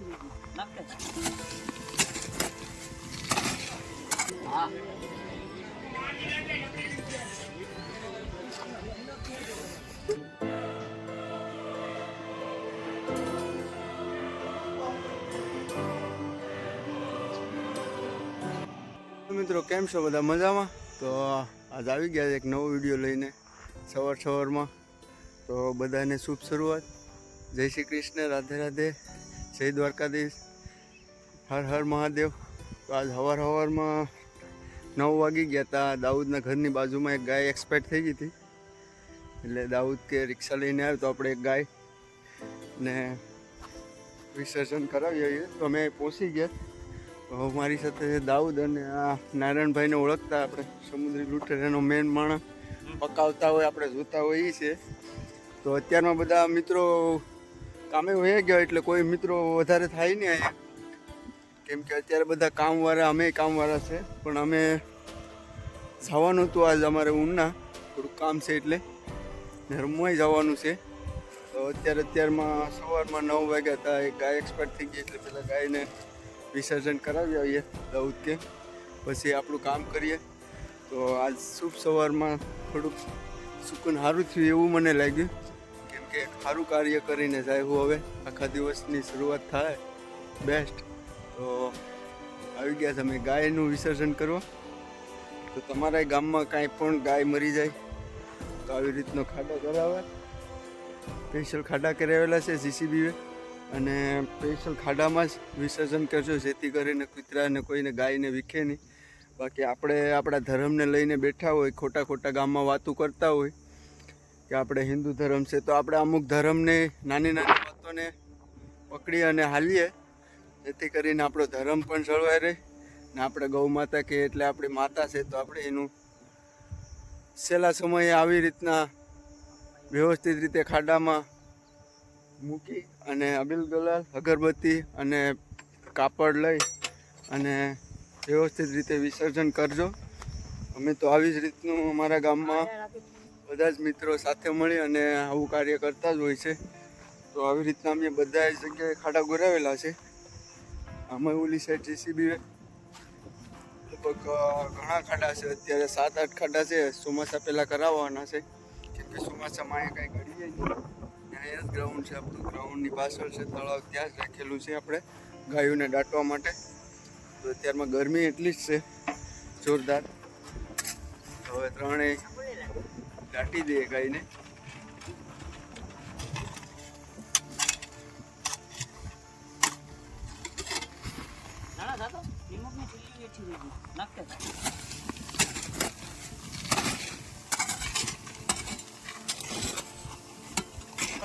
મિત્રો, કેમ છો બધા? મજામાં? તો આજ આવી ગયા એક નવો વીડિયો લઈને સવાર સવારમાં. તો બધાને શુભ શરૂઆત. જય શ્રી કૃષ્ણ, રાધે રાધે. જય દ્વારકાધીશ. હર હર મહાદેવ. તો આજ હવાર હવારમાં નવ વાગી ગયા હતા દાઉદના ઘરની બાજુમાં એક ગાય એક્સપાયર થઈ ગઈ હતી. એટલે દાઉદ કે રિક્ષા લઈને આવ્યો તો આપણે એક ગાય ને વિસર્જન કરાવી આવીએ. તો અમે પહોંચી ગયા. મારી સાથે દાઉદ અને આ નારાયણભાઈને ઓળખતા આપણે. સમુદ્રી લૂંટેરાનો મેન માણસ. પકાવતા હોય, આપણે જોતા હોઈએ એ છે તો અત્યારમાં બધા મિત્રો કામે વહી ગયો એટલે કોઈ મિત્રો વધારે થાય નહીં અહીંયા. કેમ કે અત્યારે બધા કામવાળા અમે કામવાળા છે. પણ અમે જવાનું હતું આજ અમારે ઊંડના થોડુંક કામ છે એટલે. ધર્મમાં જવાનું છે. તો અત્યારે અત્યારમાં સવારમાં નવ વાગ્યા હતા. એક ગાય એક્સપર્ટ થઈ ગઈ એટલે પેલા ગાયને વિસર્જન કરાવી આવીએ દઉદ કે પછી આપણું કામ કરીએ. તો આજ શુભ સવારમાં થોડુંક સુકૂન સારું થયું એવું મને લાગ્યું. કે સારું કાર્ય કરીને જાય હું હવે. આખા દિવસની શરૂઆત થાય. બેસ્ટ તો આવી ગયા તમે ગાયનું વિસર્જન કરવા. તો તમારા ગામમાં કાંઈ પણ ગાય મરી જાય, તો આવી રીતનો ખાડા કરાવે. સ્પેશિયલ ખાડા કરાવેલા છે જીસીબીએ અને સ્પેશિયલ ખાડામાં જ વિસર્જન કરજો, જેથી કરીને કૂતરાને કોઈને ગાયને વિખે નહીં બાકી આપણે આપણા ધર્મને લઈને બેઠા હોય, ખોટા ખોટા ગામમાં વાતું કરતા હોય કે આપણે હિન્દુ ધર્મ છે, તો આપણે અમુક ધર્મને નાની નાની વાતોને પકડી અને હાલીએ. જેથી કરીને આપણો ધર્મ પણ જળવાઈ રહે ને આપણે ગૌ માતા કહીએ એટલે આપણી માતા છે, તો આપણે એનું છેલ્લા સમયે આવી રીતના વ્યવસ્થિત રીતે ખાડામાં મૂકી અને અબિલ ગુલાલ અગરબત્તી અને કાપડ લઈ અને વ્યવસ્થિત રીતે વિસર્જન કરજો. અમે તો આવી જ રીતનું અમારા ગામમાં બધા જ મિત્રો સાથે મળી અને આવું કાર્ય કરતા જ હોય છે. તો આવી રીતના અમે બધા જગ્યાએ ખાડા ગોરાવેલા છે. આમાં ઓલી સાઈડ જેસીબી લગભગ ઘણા ખાડા છે. અત્યારે સાત, આઠ ખાડા છે. ચોમાસા પહેલાં કરાવવાના છે. કેમ કે ચોમાસામાં અહીંયા કાંઈ ઘડીએ નહીં. અહીંયા જ ગ્રાઉન્ડ છે આપણું. ગ્રાઉન્ડની પાછળ છે તળાવ. ત્યાં જ રાખેલું છે આપણે ગાયોને દાટવા માટે. તો અત્યારમાં ગરમી એટલી જ છે. જોરદાર. હવે ત્રણેય દાટી દઈએ ગાયને.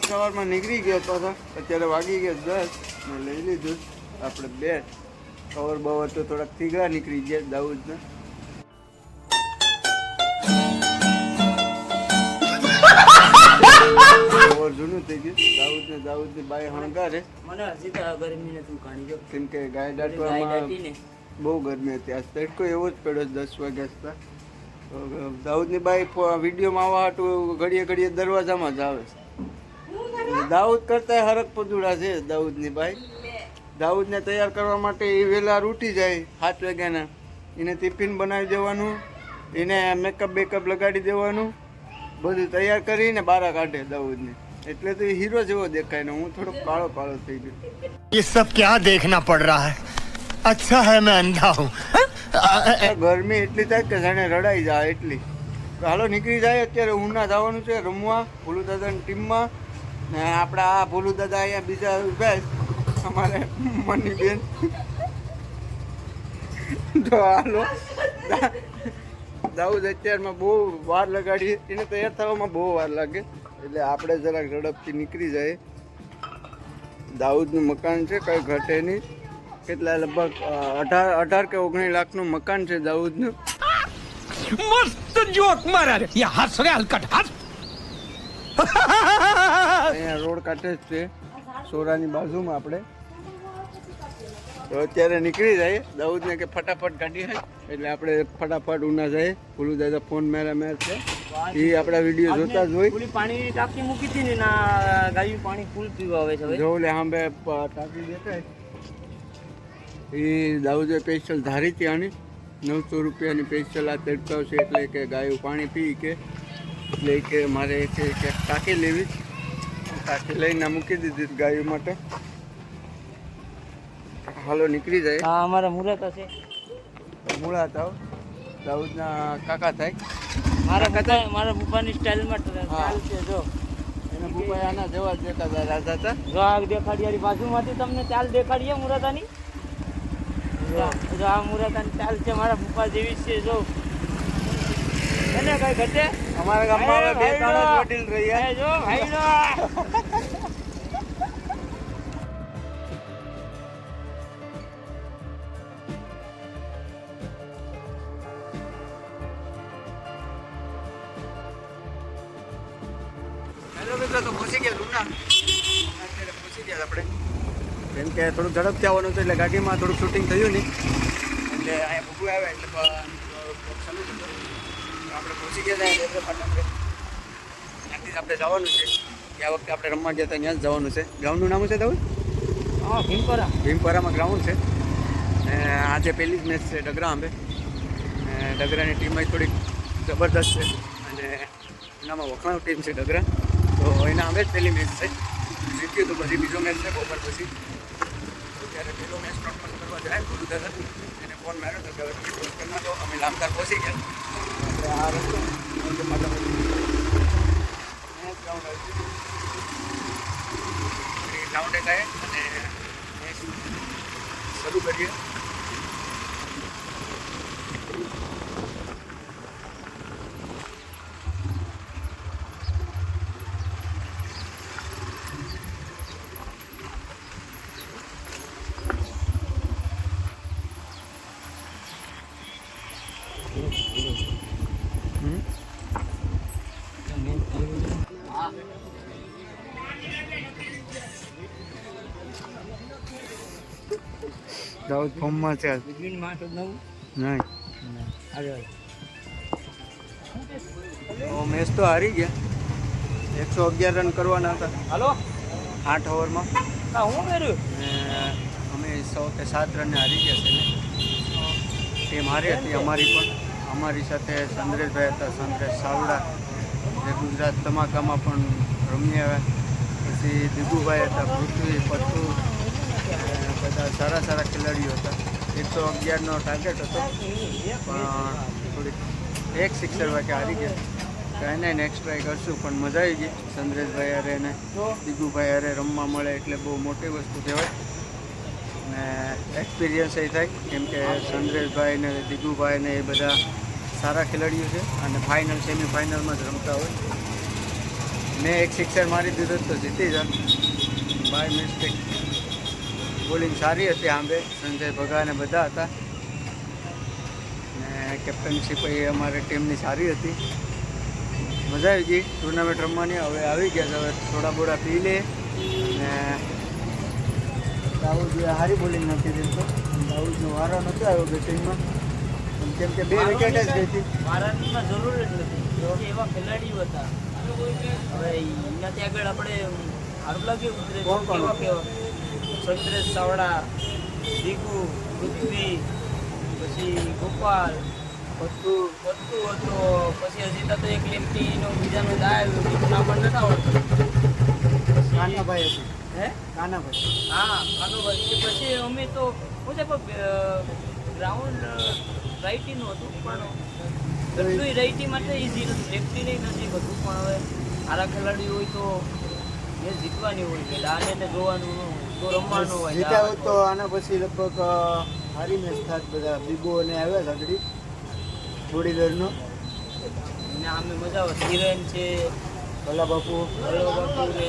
સવારમાં નીકળી ગયો તો હતો. અત્યારે વાગી ગયા દસ મેં લઈ લીધું. આપણે બે કવર બવર તો થોડાક થીગડા નીકળી ગયા દાઉદને. જૂનું થઈ ગયું. દાઉદને દાઉદની બાઈ હણગારે. મને હજી તો ગરમી ને તું કાણી જો કેમ કે ગાય દાટવામાં બહુ ગરમી હતી. આજ તડકો એવો જ પડ્યો દસ વાગ્યા સુધી દાઉદની બાઈ વિડીયોમાં આવવા હાટું ઘડીએ ઘડીએ દરવાજામાં જ આવે દાઉદ કરતા હરક પદુડા છે દાઉદની બાઈ. દાઉદને તૈયાર કરવા માટે એ વહેલા ઉઠી જાય સાત વાગ્યાના. એને ટિફિન બનાવી દેવાનું એને મેકઅપ બેકઅપ લગાડી દેવાનું. બધું તૈયાર કરીને બહાર કાઢે દાઉદને. એટલે તો એ હીરો જેવો દેખાય ને હું થોડોક કાળો કાળો થઈ ગયો ये सब क्या देखना पड़ रहा है अच्छा है मैं अंधा हूँ આ ગરમી એટલી થાય કે જાણે રડાઈ જાય એટલી તો હાલો નીકળી જાય અત્યારે ઉના જવાનું છે રમવા ભોલુ દાદાની ટીમમાં ને આપણા આ ભોલુ દાદા અહીંયા બીજા ઉભા છે. અમારે મની બેન તો હાલો દા- દાઉદ અત્યારમાં બહુ વાર લગાડી એને તૈયાર થવામાં બહુ વાર લાગે એટલે આપણે જરાક ઝડપથી નીકળી જાય. દાઉદનું મકાન છે કંઈ ઘટે નહીં. કેટલા લગભગ અઢાર અઢાર કે ઓગણીસ લાખનું મકાન છે દાઉદનું. મસ્ત જોક મારા રે. યા હસ રે હલકટ હસ અહીંયા રોડ કાંઠે જ છે સોરાની બાજુમાં આપણે. તો અત્યારે નીકળી જાય. દાઉદને કે ફટાફટ ગાડી હોય એટલે આપણે ફટાફટ ઉના જઈએ. ભૂલું દાદા ફોન મેરા મેર છે. એ આપણા વીડિયો જોતા જ હોય. પાણી ટાંકી મૂકી હતી ને ના ગાયું પાણી ફૂલ પીવા આવે છે જો લે સાંભે ટાંકી દેખાય. એ દાઉજે સ્પેશિયલ ધારી હતી આની. નવસો રૂપિયાની સ્પેશિયલ આ તડકાવ છે એટલે કે ગાયું પાણી પી કે એટલે કે મારે કે ટાંકી લેવી. ટાંકી લઈને મૂકી દીધી ગાયું માટે. હાલો નીકળી જાય. હા અમારા મૂળાતા છે. મૂળા થાવ દાઉદના કાકા થાય. મારા કથા મારા પપ્પાની સ્ટાઇલમાં. ચાલ છે જો. એના પપ્પા આના જેવા દેખાતા રાજા હતા. જો આ દેખાડી બાજુમાંથી તમને ચાલ દેખાડીએ મુરાતાની જો આ મુરાતાની ચાલ છે મારા પપ્પા જેવી છે જો. એને કઈ ઘટે? અમારા ગામમાં બે ત્રણ વડીલ રહ્યા જો હાઈડો થોડુંક ઝડપથી આવવાનું હતું એટલે ગાડીમાં થોડુંક શૂટિંગ થયું નહીં. એટલે અહીંયા ભૂગું આવે એટલે આપણે પહોંચી ગયા ત્યાં રેલવે ફાટક ત્યાંથી જ આપણે જવાનું છે. ગયા વખતે આપણે રમવા ગયા હતા ત્યાં જ જવાનું છે. ગ્રાઉન્ડનું નામ છે તમે હા ભીમપરા. ભીમપરામાં ગ્રાઉન્ડ છે. ને આજે પહેલી જ મેચ છે ડગરા અંબે ડગરાની ટીમ થોડીક જબરદસ્ત છે. અને એનામાં વખાણ ટીમ છે ડગરા. તો એના અમે જ પહેલી મેચ છે. જીત્યું તો પછી બીજો મેચ છે બપોર પછી. ત્યારે મેં મેચ પણ કરવા જાય ગુરુદર દાદા એને ફોન માર્યો તો કે નાખો, અમે લામતાર પહોંચી ગયા. એટલે આ રસ્તો મંદિર માતા ગ્રાઉન્ડ આવ્યું ગ્રાઉન્ડે ગયે. અને શરૂ કરીએ. દાઉદ ફોર્મમાં છે. બિગિનમાં તો નવું? નહીં. આગળ મેચ તો હારી ગયા. એકસો અગિયાર રન કરવાના હતા. હાલો? આઠ ઓવરમાં. હા હું કર્યું? ને અમે સો કે સાત રન હારી ગયા છે ને. ટીમ હારી હતી અમારી પણ. અમારી સાથે સંદ્રેશભાઈ હતા સંદ્રેશ સાવડા જે ગુજરાત તમાકામાં પણ રમી આવ્યા. પછી દીબુભાઈ હતા પૃથ્વી અ, બધા સારા સારા ખેલાડીઓ હતા. એકસો અગિયારનો ટાર્ગેટ હતો, પણ થોડીક એક સિક્સર વાગે હારી ગયા. કાંઈ નહીં નેક્સ્ટ ટ્રાય કરશું, પણ મજા આવી ગઈ. સંદ્રેશભાઈ હારે ને દીગુભાઈ હારે રમવા મળે એટલે બહુ મોટી વસ્તુ કહેવાય. ને એક્સપિરિયન્સ એ થાય, કેમ કે સંદ્રેશભાઈ ને દીગુભાઈ ને એ બધા સારા ખેલાડીઓ છે અને ફાઇનલ સેમિફાઇનલમાં જ રમતા હોય. મેં એક સિક્સર મારી દીધો તો જીતી જ બાય મિસ્ટેક બોલિંગ સારી હતી આંબે. સંજય ભગા ને બધા હતા. ને કેપ્ટનશીપ એ અમારી ટીમની સારી હતી. મજા આવી ગઈ. ટુર્નામેન્ટ રમવાની. હવે આવી ગયા છે. હવે થોડા બોડા પી લે. અને દાઉદે સારી બોલિંગ નથી દેતો દાઉદનો વારો નહોતો આવ્યો બેટિંગમાં. પણ કેમ કે બે વિકેટ જ ગઈ હતી. મારાની જરૂર જ નથી. એવા ખેલાડીઓ હતા. હવે એનાથી આગળ આપણે સારું લાગ્યું ઉતરે કોણ કોણ? સંતરેશ ચાવડા દીકુ પૃથ્વી પછી ગોપાલ બધું બધું હતું. પછી હજી તો એક લેફ્ટીનો બીજાનો દાય નામ પણ નતા આવડતું. કાનાભાઈ હતું. હે? કાનાભાઈ. હા કાનુભાઈ. પછી પછી અમે તો હું છે ગ્રાઉન્ડ રાઇટીનું હતું પણ એટલું રાઇટી માટે ઇઝી નથી લેફ્ટી નહીં નથી બધું પણ હવે સારા ખેલાડી હોય તો એ જીતવાની હોય કે આને જોવાનું હોય હોય જીતા હોત તો આના પછી લગભગ હારી સારી મેચ થાત બધા. બીબો અને આવ્યા આગળ થોડી દેરનો ને આમે મજા આવે. હિરેન છે ભલા બાપુ ભલો બાપુ ને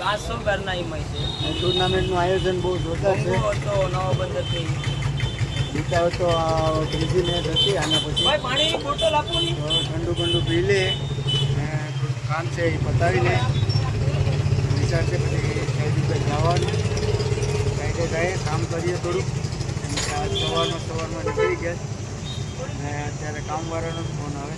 પાંચસો બારના એમાંય છે. ટુર્નામેન્ટનું આયોજન બહુ જોરદાર છે. તો નવો બંદર થઈ. જીતા હોત તો ત્રીજી મેચ હતી આના પછી. ભાઈ પાણીની બોટલ આપો ને. ઠંડુ ઠંડુ પી લે. કામ છે એ પતાવીને વિચાર છે પછી કઈ રીતે જવાનું. જાય, કામ કરીએ થોડુંક. આજ સવારમાં નીકળી ગયા. ને અત્યારે કામવાળાનો ફોન આવે.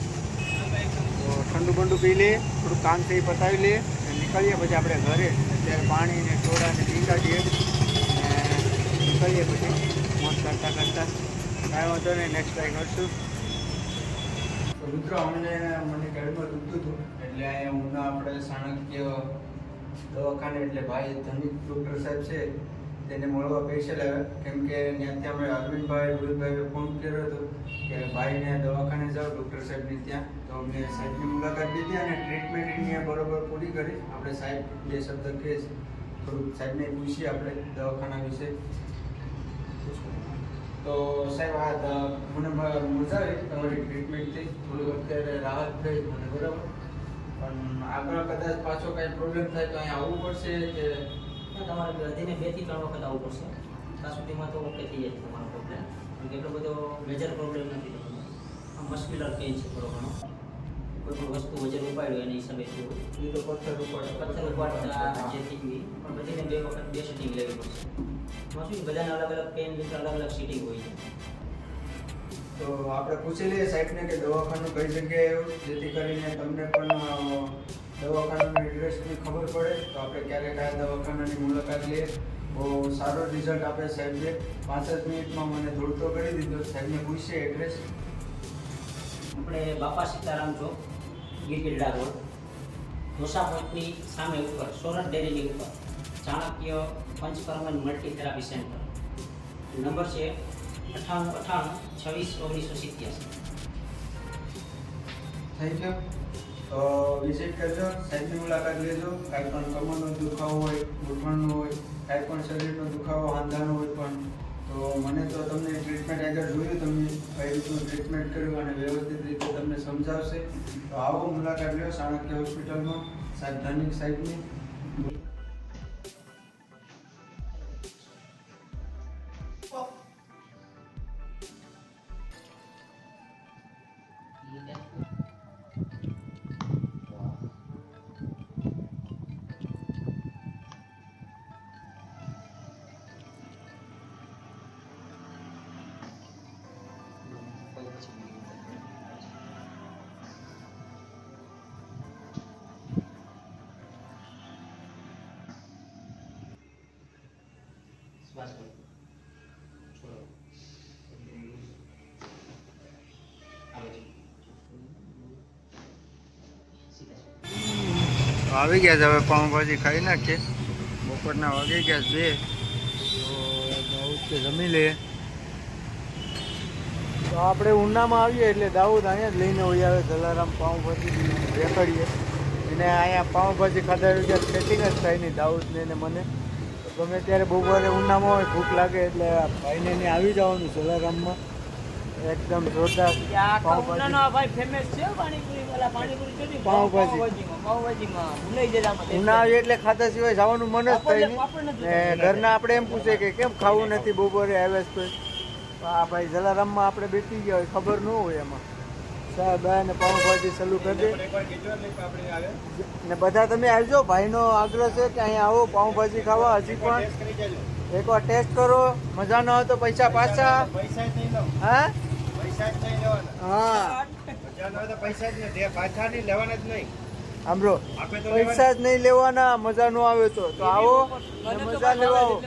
તો ઠંડુ બંડુ પી લઈએ થોડું કામ છે પતાવી લઈએ અને નીકળીએ. પછી આપણે ઘરે અત્યારે પાણી ને સોડા ને પી કાઢીએ અને નીકળીએ પછી. મોજ કરતાં કરતાં. કાંઈ વાંધો નહીં નેક્સ્ટ ટ્રાય કરશું મિત્રો અમને મને ગાડીમાં દુખતું હતું. એટલે અહીંયા હું આપણે સાણક્ય દવાખાને, એટલે ભાઈ ધનિક ડૉક્ટર સાહેબ છે. તેને મળવા પૈસા કેમ કે ત્યાંથી અમે અરવિંદભાઈ રોહિતભાઈએ ફોન કર્યો હતો કે ભાઈને દવાખાને જાઓ ડૉક્ટર સાહેબની ત્યાં. તો અમને સાહેબની મુલાકાત લીધી અને ટ્રીટમેન્ટ એની બરોબર પૂરી કરી. આપણે સાહેબ બે શબ્દ કહે છે. થોડુંક સાહેબને પૂછીએ આપણે દવાખાના વિશે. તો સાહેબ, આ મને મજા આવી તમારી ટ્રીટમેન્ટથી થોડુંક અત્યારે રાહત થઈ મને બરાબર. પણ આગળ કદાચ પાછો કાંઈ પ્રોબ્લેમ થાય તો અહીંયા આવવું પડશે કે તમારે દિને બેથી ત્રણ વખત આવવું પડશે. ત્યાં સુધીમાં તો ઓકે થઈ જાય તમારો પ્રોબ્લેમ એટલો બધો મેજર પ્રોબ્લેમ નથી આ મસ્ક્યુલર પેઇન છે થોડો ઘણો. કોઈ પણ વસ્તુ વજન ઉપાડ્યું એના હિસાબે થયું તો પથ્થર ઉપર પથ્થર ઉપાડતા જે થઈ ગઈ પણ બધીને બે વખત બે સિટિંગ લેવી પડશે. એમાં શું બધાને અલગ અલગ પેન વિશે અલગ અલગ સિટિંગ હોય છે. તો આપણે પૂછી લઈએ સાહેબને કે દવાખાનું કઈ જગ્યાએ જેથી કરીને તમને પણ દવાખાનાનું એડ્રેસની ખબર પડે તો આપણે ક્યારેક આ દવાખાનાની મુલાકાત લઈએ. બહુ સારો રિઝલ્ટ આપે સાહેબે પાંચ જ મિનિટમાં મને દોડતો કરી દીધો. સાહેબને પૂછશે એડ્રેસ આપણે બાપા સીતારામ ચોક ગીરગીરડા રોડ. ઢોસા પોઈન્ટની સામે ઉપર સોરઠ ડેરીની ઉપર ચાણક્ય પંચકર્મન મલ્ટી થેરાપી સેન્ટર. નંબર છે અઠાણું અઠાણું છવ્વીસ ઓગણીસો સિત્યાસી. થેન્ક યુ તો વિઝિટ કરજો સાહેબની મુલાકાત લેજો. કાંઈ પણ કમરનો દુખાવો હોય ઘૂંટણનો હોય, કાંઈ પણ શરીરનો દુખાવો, હાંધાનો હોય પણ, તો મને તો તમને ટ્રીટમેન્ટ આગળ જોયું, તમે કઈ રીતનું ટ્રીટમેન્ટ કર્યું અને વ્યવસ્થિત રીતે તમને સમજાવશે. તો આવો મુલાકાત લ્યો ચાણક્ય હોસ્પિટલમાં સાહેબ ધનિક સાહેબની શ્વાસ one. આવે ગયા છે હવે પાઉંભાજી ખાઈ નાખીએ. બપોરના વાગી ગયા છે. તો જમી લઈએ તો આપણે ઉનામાં આવીએ એટલે દાઉદ અહીંયા જ લઈને હોય આવે, જલારામ પાઉંભાજી રેકડીએ એને અહીંયા પાઉંભાજી ખાધા સેટિંગ જ થાય નહીં, દાઉદને ને મને. ગમે ત્યારે બપોરે ઉનામાં હોય ભૂખ લાગે એટલે ભાઈને ને આવી જવાનું જલારામમાં એકદમ જોરદાર આ પાઉંભાજી. કૌનાનો આ ભાઈ ફેમસ છે પાણીપુરી વાલા પાણીપુરી ચોટી પાઉંભાજી. પાઉંભાજીમાં પાઉંભાજીમાં. ભૂલાઈ જાય આમાં ઉના આવીએ એટલે ખાધા સિવાય જવાનું મન જ થાય નહીં. ને ઘરના આપણે એમ પૂછે કે કેમ ખાવું નથી બપોરે આવ્યા? તો આ ભાઈ જલારામમાં આપણે બેસી ગયા હોય ખબર ન હોય એમાં. સાહેબ ને પાઉંભાજી ચાલુ કરી દે. ને બધા તમે આવજો, ભાઈનો આગ્રહ છે કે અહીંયા આવો પાઉંભાજી ખાવા, હજી પણ. એકવાર ટેસ્ટ કરો, મજા ન હોય તો પૈસા પાછા. હા? હા. સાંભળો પૈસા જ નહીં લેવાના, મજા ન આવે તો. તો આવો મજા લેવા આવો.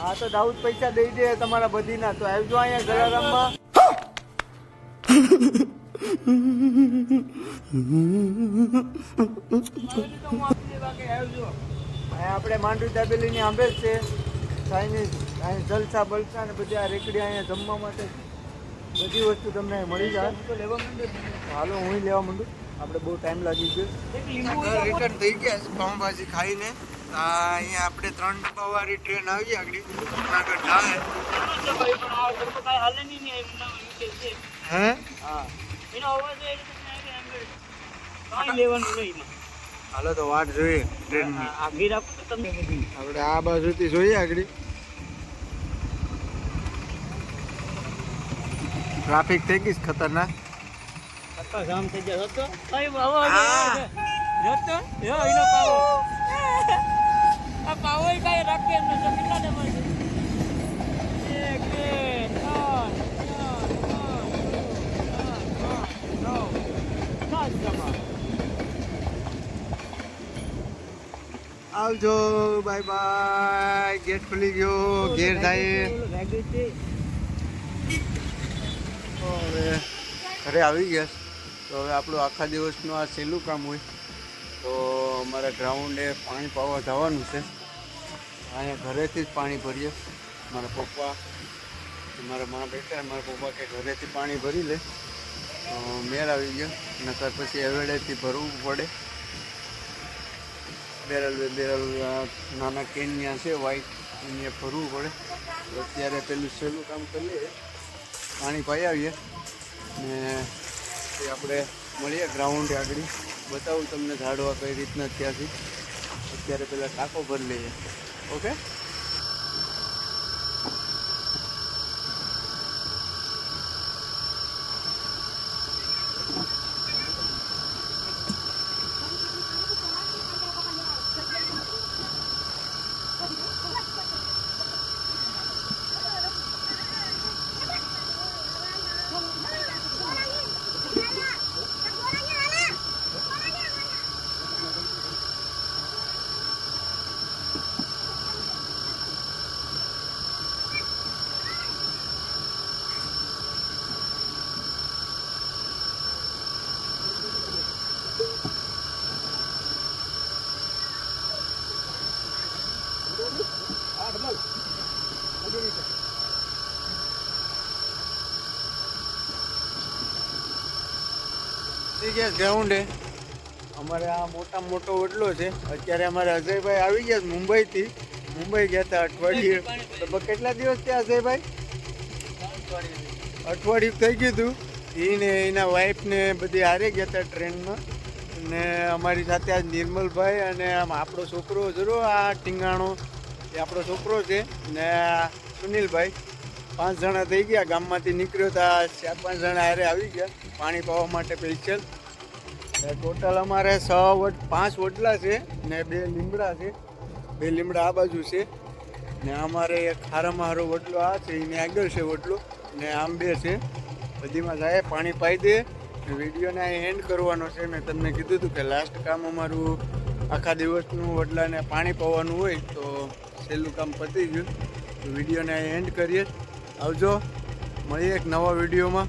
હા, તો દાઉદ પૈસા દઈ દે તમારા બધીના. તો આવજો અહીંયા જલારામમાં. આપણે માંડવી દાબેલીની આંબે જ છે ચાઇનીઝ અહીંયા જલસા બલસા ને બધી આ રેકડી અહીંયા જમવા માટે બધી વસ્તુ તમને અહીં મળી જાય. લેવા હાલો હું લેવા માંડું. આપણે બહુ ટાઈમ લાગી ગયો. રિટર્ન થઈ ગયા છે પાઉંભાજી ખાઈને. અહીંયા આપણે ત્રણ ડબ્બાવાળી ટ્રેન આવી આગળ. જુનાગઢ જાય હે? હા. એનો અવાજ એ રીતે તમને આગળ કાંઈ લેવાનું નહીં હાલો તો વાટ જોઈએ ટ્રેનની. આ ગીર આપો તમને બધી. આપણે આ બાજુથી જોઈએ આગળ. ટ્રાફિક થઈ ગઈ ખતરનાક. આખા જામ થઈ ગયા. હતો યો એનો પાવો. આ પાવો કાંઈ રાખે કેટલા આવજો બાય બાય ગેટ ખુલી ગયો. ગેર થાય હવે ઘરે આવી ગયા. તો હવે આપણું આખા દિવસનું આ સહેલું કામ હોય. તો અમારા ગ્રાઉન્ડે પાણી પાવા જવાનું છે. અહીંયા ઘરેથી જ પાણી ભરીએ. મારા પપ્પા મારા મા બેટા મારા પપ્પા કે ઘરેથી પાણી ભરી લે. મેળ આવી ગયા. નકર પછી એવેડેથી ભરવું પડે. બેરલ બેરલ નાના નાના કેનિયા છે વ્હાઈટ એને ભરવું પડે. અત્યારે પેલું સહેલું કામ કરીએ પાણી પાઈ આવીએ. ને પછી આપણે મળીએ ગ્રાઉન્ડ આગળ. બતાવું તમને ઝાડવા કઈ રીતના ત્યાંથી અત્યારે પેલા ટાંકો ભરી લઈએ. ઓકે? થઈ ગ્રાઉન્ડ છે અમારે આ મોટા મોટો વડલો છે. અત્યારે અમારે અજયભાઈ આવી ગયા મુંબઈથી. મુંબઈ ગયા હતા અઠવાડિયે. લગભગ કેટલા દિવસ થયા અજયભાઈ? અઠવાડિયું. થઈ ગયું હતું. એને એના વાઈફને બધી હારે ગયા હતા ટ્રેનમાં. અને અમારી સાથે આજ નિર્મલભાઈ અને આમ આપણો છોકરો જરૂર આ ટીંગાણો. એ આપણો છોકરો છે ને આ સુનિલભાઈ. પાંચ જણા થઈ ગયા. ગામમાંથી નીકળ્યો હતા ચાર પાંચ જણા હારે આવી ગયા. પાણી પાવા માટે સ્પેશિયલ ટોટલ અમારે છ વટ પાંચ વડલા છે ને બે લીમડા છે. બે લીમડા આ બાજુ છે. ને અમારે એક હારામાં હારો વડલો આ છે, એને આગળ છે વટલો ને આમ બે છે. બધીમાં જાય, પાણી પાઈ દે. વિડીયોને એન્ડ કરવાનો છે. મેં તમને કીધું હતું કે લાસ્ટ કામ અમારું આખા દિવસનું વડલાને પાણી પાવાનું હોય તો છેલ્લું કામ પતી ગયું. વિડીયોને એન્ડ કરીએ. આવજો. મળીએ એક નવા વિડીયોમાં.